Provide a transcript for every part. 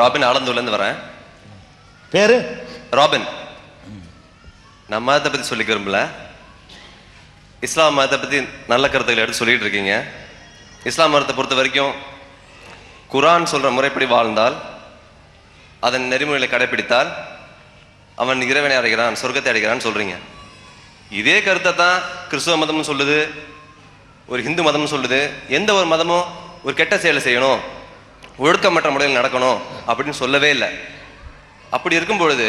Robin ஆலந்தூர்லேருந்து வரேன். பேரு? Robin. நான் மதத்தை பற்றி சொல்லிக்க விரும்பல. இஸ்லாம் மதத்தை பற்றி நல்ல கருத்துக்களை எடுத்து சொல்லிட்டு இருக்கீங்க. இஸ்லாம் மதத்தை பொறுத்த வரைக்கும் குரான் சொல்கிற முறைப்படி வாழ்ந்தால் அதன் நெறிமுறைகளை கடைபிடித்தால் அவன் இறைவனை அடைகிறான் சொர்க்கத்தை அடைகிறான்னு சொல்கிறீங்க இதே கருத்தை தான் கிறிஸ்துவ மதம்னு சொல்லுது ஒரு இந்து மதம்னு சொல்லுது எந்த ஒரு மதமும் ஒரு கெட்ட செயலை செய்யணும். ஒழுக்கமற்ற முறையில் நடக்கணும் அப்படின்னு சொல்லவே இல்லை. அப்படி இருக்கும் பொழுது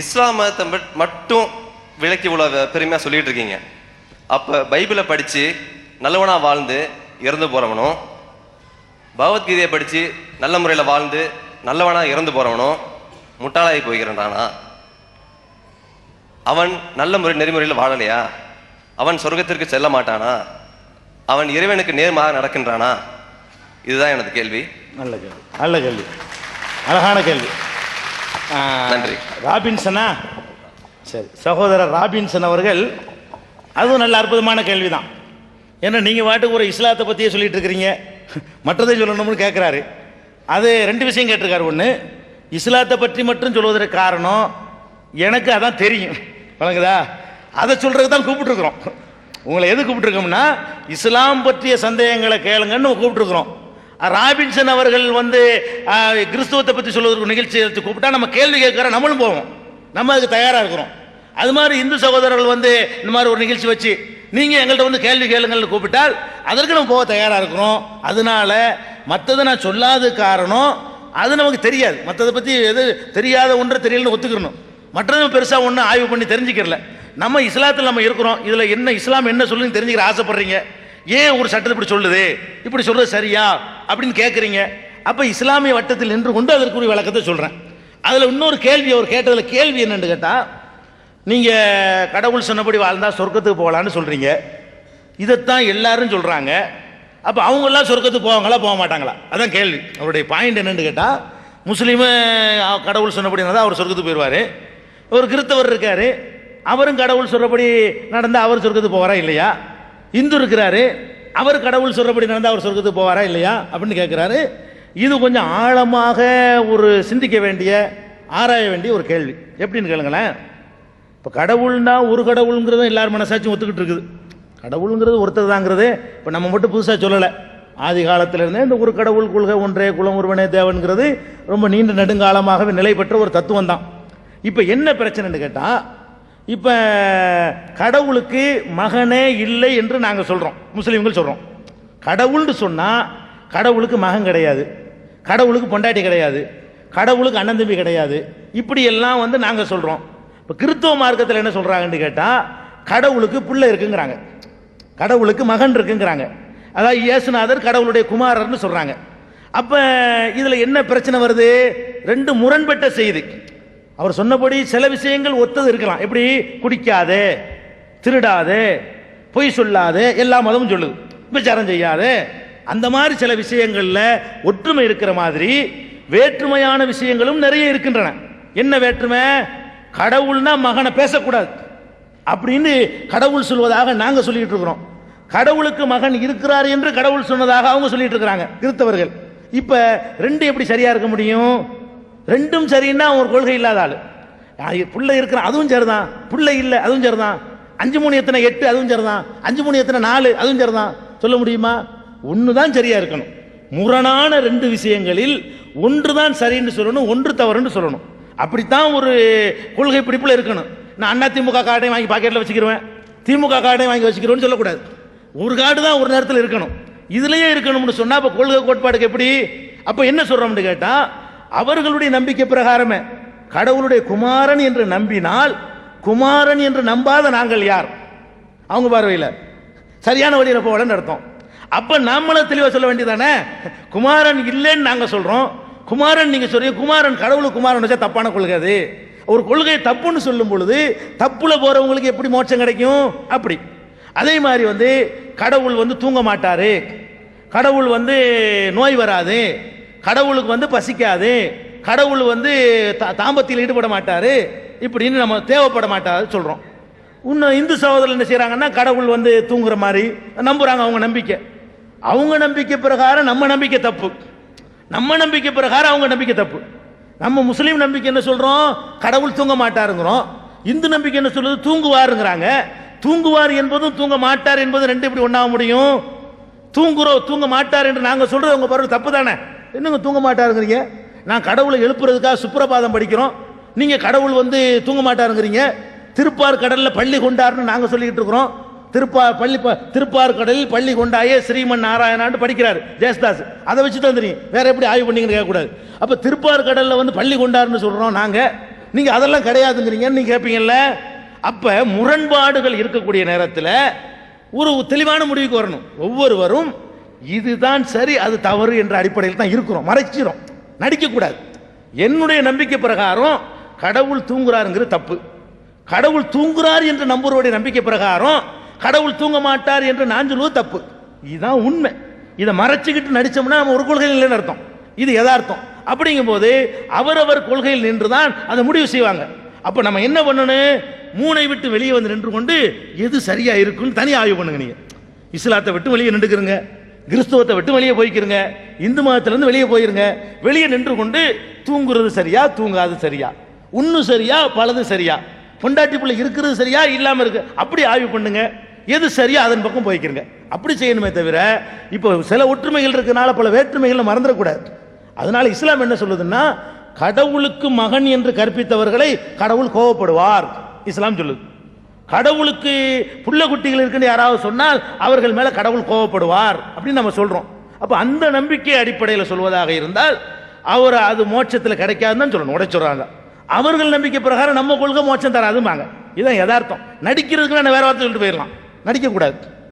இஸ்லாம் மதத்தை மட்டும் விளக்கி இவ்வளோ பெருமையாக சொல்லிட்டு இருக்கீங்க. அப்போ பைபிளை படித்து நல்லவனாக வாழ்ந்து இறந்து போகிறவனும் பகவத்கீதையை படித்து நல்ல முறையில் வாழ்ந்து நல்லவனாக இறந்து போகிறவனும் முட்டாளாகி போய்கிறானா அவன் நல்ல முறை நெறிமுறையில் வாழலையா? அவன் சொர்க்கத்திற்கு செல்ல மாட்டானா? அவன் இறைவனுக்கு நேர்மாக நடக்கின்றானா? இதுதான் எனது கேள்வி. நல்ல கேள்வி. நல்ல கேள்வி. அழகான கேள்வி. நன்றி. ராபின்சனா? சரி சகோதரர் ராபின்சன் அவர்கள் அதுவும் நல்ல அற்புதமான கேள்வி தான் ஏன்னா நீங்கள் வாட்டுக்கு ஒரு இஸ்லாத்தை பற்றியே சொல்லிட்டு இருக்கிறீங்க. மற்றதை சொல்லணும்னு கேட்குறாரு அது ரெண்டு விஷயம் கேட்டிருக்காரு. ஒன்று இஸ்லாத்தை பற்றி மட்டும் சொல்வதற்கு காரணம் எனக்கு அதான் தெரியும். வழங்குதா? அதை சொல்கிறதுக்கு தான் கூப்பிட்டுருக்குறோம். உங்களை எது கூப்பிட்டுருக்கோம்னா இஸ்லாம் பற்றிய சந்தேகங்களை கேளுங்கன்னு கூப்பிட்டுருக்குறோம். ராபின்சன் அவர்கள் வந்து கிறிஸ்துவத்தை பற்றி சொல்வதற்கு நிகழ்ச்சி எடுத்து கூப்பிட்டா நம்ம கேள்வி கேட்குற நம்மளும் போவோம். நம்ம அதுக்கு தயாராக இருக்கிறோம். அது மாதிரி இந்து சகோதரர்கள் வந்து இந்த மாதிரி ஒரு நிகழ்ச்சி வச்சு நீங்கள் எங்கள்கிட்ட வந்து கேள்வி கேளுங்கள்னு கூப்பிட்டால் அதற்கு நம்ம போக தயாராக இருக்கிறோம். அதனால மற்றதை நான் சொல்லாத காரணம் அது நமக்கு தெரியாது. மற்றதை பற்றி எது தெரியாத ஒன்றை தெரியலன்னு ஒத்துக்கிறணும் மற்றதும் பெருசாக ஒன்றும் ஆய்வு பண்ணி தெரிஞ்சுக்கிறல. நம்ம இஸ்லாத்தில் நம்ம இருக்கிறோம். இதில் என்ன இஸ்லாம் என்ன சொல்லுன்னு தெரிஞ்சுக்கிற ஆசைப்பட்றீங்க? ஏன் ஒரு சட்டத்தை இப்படி சொல்லுது? இப்படி சொல்றது சரியா? அப்படின்னு கேட்குறீங்க அப்போ இஸ்லாமிய வட்டத்தில் நின்று கொண்டு அதற்குரிய விளக்கத்தை சொல்கிறேன் அதில் இன்னொரு கேள்வி அவர் கேட்டதில் கேள்வி என்னன்னு கேட்டால் நீங்கள் கடவுள் சொன்னபடி வாழ்ந்தால் சொர்க்கத்துக்கு போகலான்னு சொல்கிறீங்க இதைத்தான் எல்லாரும் சொல்கிறாங்க அப்போ அவங்கெல்லாம் சொர்க்கத்துக்கு போவாங்களா போக மாட்டாங்களா? அதான் கேள்வி. அவருடைய பாயிண்ட் என்னன்னு கேட்டால் முஸ்லீமு கடவுள் சொன்னபடி தான் அவர் சொர்க்கத்துக்கு போயிடுவார் ஒரு கிறிஸ்தவர் இருக்கார். அவரும் கடவுள் சொல்றபடி நடந்தால் அவர் சொர்க்கத்துக்கு போவாரா இல்லையா? இந்து இருக்கிறாரு. அவர் கடவுள் சொல்றபடி நடந்தால் அவர் சொர்க்கத்துக்கு போவாரா இல்லையா? அப்படின்னு கேட்குறாரு இது கொஞ்சம் ஆழமாக ஒரு சிந்திக்க வேண்டிய ஆராய வேண்டிய ஒரு கேள்வி. எப்படின்னு கேளுங்களேன். இப்போ கடவுள்னா ஒரு கடவுளுங்கிறத எல்லார் மனசாச்சும் ஒத்துக்கிட்டு இருக்குது. கடவுளுங்கிறது ஒருத்தர் தாங்கிறது இப்போ நம்ம மட்டும் புதுசாக சொல்லலை. ஆதி காலத்திலிருந்தே இந்த ஒரு கடவுள் கொள்கை ஒன்றே குலம் ஒருவனே தேவன்கிறது ரொம்ப நீண்ட நெடுங்காலமாகவே நிலை பெற்ற ஒரு தத்துவம் தான் இப்போ என்ன பிரச்சனைன்னு கேட்டால் இப்போ கடவுளுக்கு மகனே இல்லை என்று நாங்கள் சொல்கிறோம் முஸ்லீம்கள் சொல்கிறோம் கடவுள்னு சொன்னால் கடவுளுக்கு மகன் கிடையாது. கடவுளுக்கு பொண்டாட்டி கிடையாது. கடவுளுக்கு அண்ணன் தம்பி கிடையாது. இப்படி எல்லாம் வந்து நாங்கள் சொல்கிறோம் இப்போ கிறிஸ்தவ மார்க்கத்தில் என்ன சொல்கிறாங்கன்னு கேட்டால் கடவுளுக்கு பிள்ளை இருக்குங்கிறாங்க. கடவுளுக்கு மகன் இருக்குங்கிறாங்க. அதாவது இயேசுநாதர் கடவுளுடைய குமாரர்னு சொல்கிறாங்க அப்போ இதில் என்ன பிரச்சனை வருது? ரெண்டு முரண்பட்ட செய்தி. அவர் சொன்னபடி சில விஷயங்கள் ஒத்தது இருக்கலாம். எப்படி? குடிக்காதே திருடாதே பொய் சொல்லாதே எல்லா மதமும் சொல்லுது. விபச்சாரம் செய்யாதே. அந்த மாதிரி சில விஷயங்கள்ல ஒற்றுமை இருக்கிற மாதிரி வேற்றுமையான விஷயங்களும் நிறைய இருக்கின்றன. என்ன வேற்றுமை? கடவுள்னா மகனை பேசக்கூடாது. அப்படின்னு கடவுள் சொல்வதாக நாங்கள் சொல்லிட்டு இருக்கிறோம். கடவுளுக்கு மகன் இருக்கிறார் என்று கடவுள் சொன்னதாக அவங்க சொல்லிட்டு இருக்கிறாங்க கிறிஸ்தவர்கள். இப்ப ரெண்டு எப்படி சரியா இருக்க முடியும்? ரெண்டும் சரின்னா ஒரு கொள்கை இல்லாத ஆள். ஆ, புள்ள இருக்கிறான் அதுவும் சரிதான். புள்ள இல்லை அதுவும் சரிதான். அஞ்சு மூணு எத்தனை எட்டு அதுவும் சரிதான். அஞ்சு மூணு எத்தனை நாலு அதுவும் சரிதான். சொல்ல முடியுமா? ஒன்று தான் சரியா இருக்கணும். முரணான ரெண்டு விஷயங்களில் ஒன்று தான் சரின்னு சொல்லணும் ஒன்று தவறுன்னு சொல்லணும். அப்படித்தான் ஒரு கொள்கை பிடிப்பில் இருக்கணும். நான் அண்ணா திமுக கார்டையும் வாங்கி பாக்கெட்டில் வச்சுக்கிருவேன். திமுக கார்டையும் வாங்கி வச்சுக்கிறோன்னு சொல்லக்கூடாது. ஒரு கார்டு தான் ஒரு நேரத்தில் இருக்கணும். இதுலயே இருக்கணும்னு சொன்னா அப்ப கொள்கை கோட்பாடுக்கு எப்படி? அப்ப என்ன சொல்றோம்னு கேட்டா அவர்களுடைய நம்பிக்கை பிரகாரமே. கடவுளுடைய குமாரன் என்று நம்பினால் குமாரன் என்று நம்பாத நாங்கள் யார்? அவங்க பார்வையில். சரியான வழியில் போகலன்னு அர்த்தம். அப்ப நாமளும் தெளிவா சொல்ல வேண்டியதானே குமாரன் இல்லைன்னு நாங்க சொல்றோம். குமாரன் நீங்க சொல்றீங்க. குமாரன் கடவுளுக்கு குமாரன் வச்சா தப்பான கொள்கை அது. ஒரு கொள்கையை தப்புன்னு சொல்லும் பொழுது தப்புல போறவங்களுக்கு எப்படி மோட்சம் கிடைக்கும்? அப்படி. அதே மாதிரி வந்து கடவுள் வந்து தூங்க மாட்டாரு. கடவுள் வந்து நோய் வராது. கடவுளுக்கு வந்து பசிக்காது. கடவுள் வந்து தா- தாம்பத்தியில் ஈடுபட மாட்டாரு. இப்படின்னு நம்ம தேவைப்பட மாட்டாரு சொல்றோம். இன்னும் இந்து சகோதரர் என்ன செய்கிறாங்கன்னா கடவுள் வந்து தூங்குற மாதிரி நம்புறாங்க அவங்க நம்பிக்கை. அவங்க நம்பிக்கை பிரகாரம் நம்ம நம்பிக்கை தப்பு. நம்ம நம்பிக்கை பிரகாரம் அவங்க நம்பிக்கை தப்பு. நம்ம முஸ்லீம் நம்பிக்கை என்ன சொல்றோம்? கடவுள் தூங்க மாட்டாருங்கிறோம். இந்து நம்பிக்கை என்ன சொல்றது தூங்குவாருங்கிறாங்க. தூங்குவார் என்பதும் தூங்க மாட்டார் என்பதும் ரெண்டு இப்படி ஒன்றாக முடியும்? தூங்குறோம் தூங்க மாட்டார் என்று நாங்கள் சொல்றது உங்க பாருங்க தப்பு தானே. என்னங்க தூங்க மாட்டாருங்கிறீங்க? நான் கடவுளை எழுப்புறதுக்காக சுப்பிரபாதம் படிக்கிறோம். நீங்க கடவுள் வந்து தூங்க மாட்டாருங்கிறீங்க. திருப்பார் கடலில் பள்ளி கொண்டாருன்னு நாங்கள் சொல்லிக்கிட்டு இருக்கிறோம். திருப்பா பள்ளி ப- திருப்பார் கடலில் பள்ளி கொண்டாயே ஸ்ரீமன் நாராயணான்னு படிக்கிறார் ஜெயஸ்தாஸ் அதை வச்சு தான் தெரியும். வேற எப்படி ஆய்வு பண்ணீங்கன்னு கேட்கக்கூடாது. அப்போ திருப்பார் கடலில் வந்து பள்ளி கொண்டாருன்னு சொல்கிறோம் நாங்கள் நீங்கள் அதெல்லாம் கிடையாதுங்கிறீங்கன்னு நீங்கள் கேட்பீங்கல்ல? அப்போ முரண்பாடுகள் இருக்கக்கூடிய நேரத்தில் ஒரு தெளிவான முடிவுக்கு வரணும். ஒவ்வொருவரும் இதுதான் சரி அது தவறு என்ற அடிப்படையில் தான் இருக்கிறோம். மறைச்சிரும். நடிக்கக்கூடாது. என்னுடைய நம்பிக்கை பிரகாரம் கடவுள் தூங்குறாருங்கிறது தப்பு. கடவுள் தூங்குறார் என்று நம்புறவருடைய நம்பிக்கை பிரகாரம் கடவுள் தூங்க மாட்டார் என்று நான் சொல்லுவது தப்பு. இதுதான் உண்மை. இதை மறைச்சிக்கிட்டு நடிச்சோம்னா நம்ம ஒரு கொள்கையில் இல்லைன்னு அர்த்தம். இது யதார்த்தம். அப்படிங்கும்போது அவரவர் கொள்கையில் நின்று தான் அதை முடிவு செய்வாங்க. அப்போ நம்ம என்ன பண்ணணும்? மூனை விட்டு வெளியே வந்து நின்று கொண்டு எது சரியா இருக்குன்னு தனி ஆய்வு பண்ணுங்க நீங்க. இஸ்லாத்தை விட்டு வெளியே நின்றுக்கிறங்க. கிறிஸ்துவத்தை விட்டு வெளியே போய்க்கிறங்க இந்து மதத்திலிருந்து வெளியே போயிருங்க. வெளியே நின்று கொண்டு தூங்குறது சரியா தூங்காது சரியா? ஒன்றும் சரியா பலது சரியா? பொண்டாட்டி பிள்ளை இருக்கிறது சரியா இல்லாமல் இருக்கு? அப்படி ஆய்வு பண்ணுங்க. எது சரியா அதன் பக்கம் போய்க்கிறங்க அப்படி செய்யணுமே தவிர இப்போ சில ஒற்றுமைகள் இருக்கிறனால பல வேற்றுமைகள் மறந்துடக்கூடாது. அதனால இஸ்லாம் என்ன சொல்லுதுன்னா கடவுளுக்கு மகன் என்று கற்பித்தவர்களை கடவுள் கோவப்படுவார். இஸ்லாம் சொல்லுது. கடவுளுக்கு புள்ள குட்டிகள் இருக்குன்னு யாராவது சொன்னால் அவர்கள் மேல கடவுள் கோவப்படுவார் அப்படின்னு நம்ம சொல்றோம். அப்ப அந்த நம்பிக்கை அடிப்படையில் சொல்வதாக இருந்தால் அவர் அது மோட்சத்தில் கிடைக்காதுன்னு சொல்லணும். உடைச்சுறாங்க அவர்கள் நம்பிக்கை பிரகாரம் நம்ம கொள்கை மோட்சம் தராதுமாங்க இதுதான் யதார்த்தம். நடிக்கிறதுக்கு நான் வேற வார்த்தை சொல்லிட்டு போயிடலாம். நடிக்கக்கூடாது.